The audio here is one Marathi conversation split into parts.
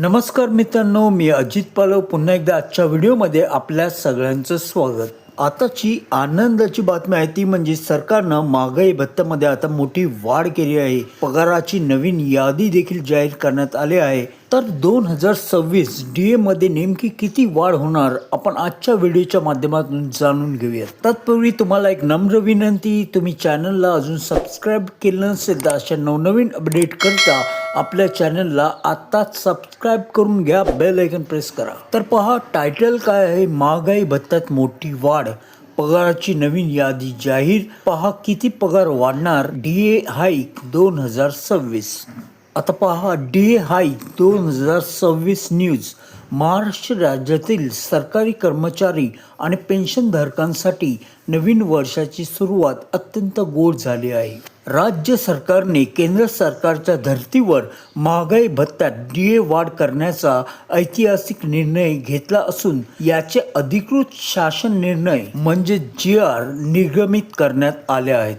नमस्कार मित्रांनो मी अजित पालव. पुन्हा एकदा आजच्या व्हिडिओमध्ये आपल्या सगळ्यांचं स्वागत. आताची आनंदाची बातमी आहे ती म्हणजे सरकारनं महागाई भत्त्यामध्ये आता मोठी वाढ केली आहे. पगाराची नवीन यादी देखील जाहीर करण्यात आली आहे. तर दोन हजार सव्वीस डी एमध्ये नेमकी किती वाढ होणार आपण आजच्या व्हिडिओच्या माध्यमातून जाणून घेऊयात. तत्पूर्वी तुम्हाला एक नम्र विनंती तुम्ही चॅनलला अजून सबस्क्राईब केलं नसेल तर अशा नवनवीन अपडेट करता आपल्या चॅनलला आत्ताच सबस्क्राईब करून घ्या बेल ऐकन प्रेस करा. तर पहा टायटल काय आहे? महागाई भत्त्यात मोठी वाढ. पगाराची नवीन यादी जाहीर. पहा किती पगार वाढणार? डी ए हाईक दोन हजार सव्वीस. आता पहा डी हाय दोन हजार सव्वीस न्यूज. महाराष्ट्र राज्यातील सरकारी कर्मचारी आणि पेन्शनधारकांसाठी नवीन वर्षाची सुरुवात अत्यंत गोड झाली आहे. राज्य सरकारने केंद्र सरकारच्या धर्तीवर महागाई भत्त्यात डी ए वाढ करण्याचा ऐतिहासिक निर्णय घेतला असून याचे अधिकृत शासन निर्णय म्हणजे जी आर निर्गमित करण्यात आले आहेत.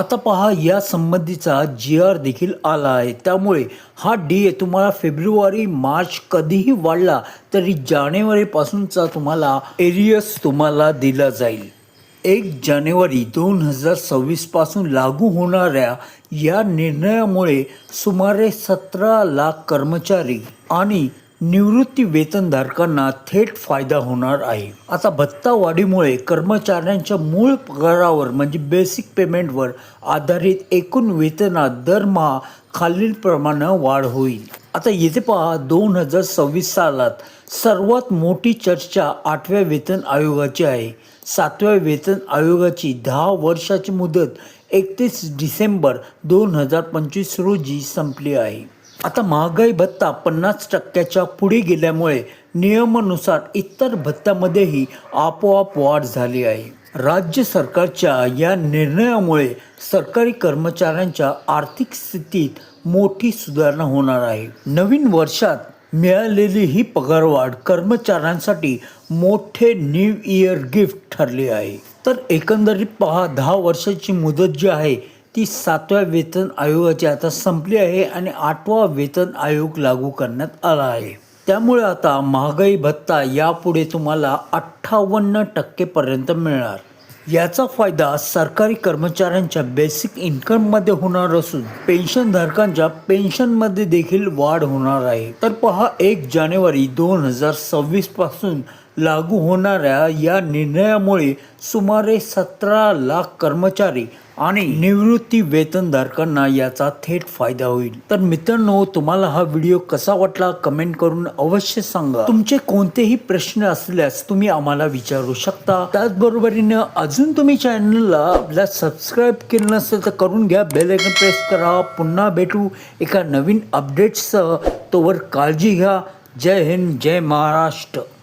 आता पहा या संबंधीचा जी आर देखील आला आहे. त्यामुळे हा डी ए तुम्हाला फेब्रुवारी मार्च कधीही वाढला तरी जानेवारीपासूनचा तुम्हाला एरियस तुम्हाला दिला जाईल. एक जानेवारी दोन हजार सव्वीसपासून लागू होणाऱ्या या निर्णयामुळे सुमारे सतरा लाख कर्मचारी आणि निवृत्ती वेतनधारकांना थेट फायदा होणार आहे. आता भत्ता वाढीमुळे कर्मचाऱ्यांच्या मूळ पगारावर म्हणजे बेसिक पेमेंटवर आधारित एकूण वेतनात दरमहा खालीलप्रमाणे वाढ होईल. आता येथे पहा दोन हजार सव्वीस सालात सर्वात मोठी चर्चा आठव्या वेतन आयोगाची आहे. सातव्या वेतन आयोगाची दहा वर्षाची मुदत एकतीस डिसेंबर दोन हजार पंचवीस रोजी संपली आहे. आता महागाई भत्ता पन्नास टक्क्याच्या पुढे गेल्यामुळे नियमानुसार इतर भत्त्यामध्येही आपोआप वाढ झाली आहे. राज्य सरकारच्या या निर्णयामुळे सरकारी कर्मचाऱ्यांच्या आर्थिक स्थितीत मोठी सुधारणा होणार आहे. नवीन वर्षात मिळालेली ही पगारवाढ कर्मचाऱ्यांसाठी मोठे न्यू इयर गिफ्ट ठरले आहे. तर एकंदरीत पहा दहा वर्षाची मुदत जी आहे ती सातव्या वेतन आयोगाची आता संपली आहे आणि आठवा वेतन आयोग लागू करण्यात आला आहे. त्यामुळे आता महागाई भत्ता यापुढे तुम्हाला अठ्ठावन्न टक्केपर्यंत मिळणार. याचा फायदा सरकारी कर्मचाऱ्यांच्या बेसिक इन्कममध्ये होणार असून पेन्शनधारकांच्या पेन्शनमध्ये देखील वाढ होणार आहे. तर पहा एक जानेवारी दोन हजार सव्वीसपासून लागू होणाऱ्या या निर्णयामुळे सुमारे सतरा लाख कर्मचारी आणि निवृत्ती वेतनधारकांना याचा थेट फायदा होईल. तर मित्रांनो तुम्हाला हा व्हिडिओ कसा वाटला कमेंट करून अवश्य सांगा. तुमचे कोणतेही प्रश्न असल्यास तुम्ही आम्हाला विचारू शकता. त्याचबरोबरीनं अजून तुम्ही चॅनलला आपल्या सबस्क्राईब केलं नसेल तर करून घ्या. बेल आयकन प्रेस करा. पुन्हा भेटू एका नवीन अपडेट्ससह. तोवर काळजी घ्या. जय हिंद जय महाराष्ट्र.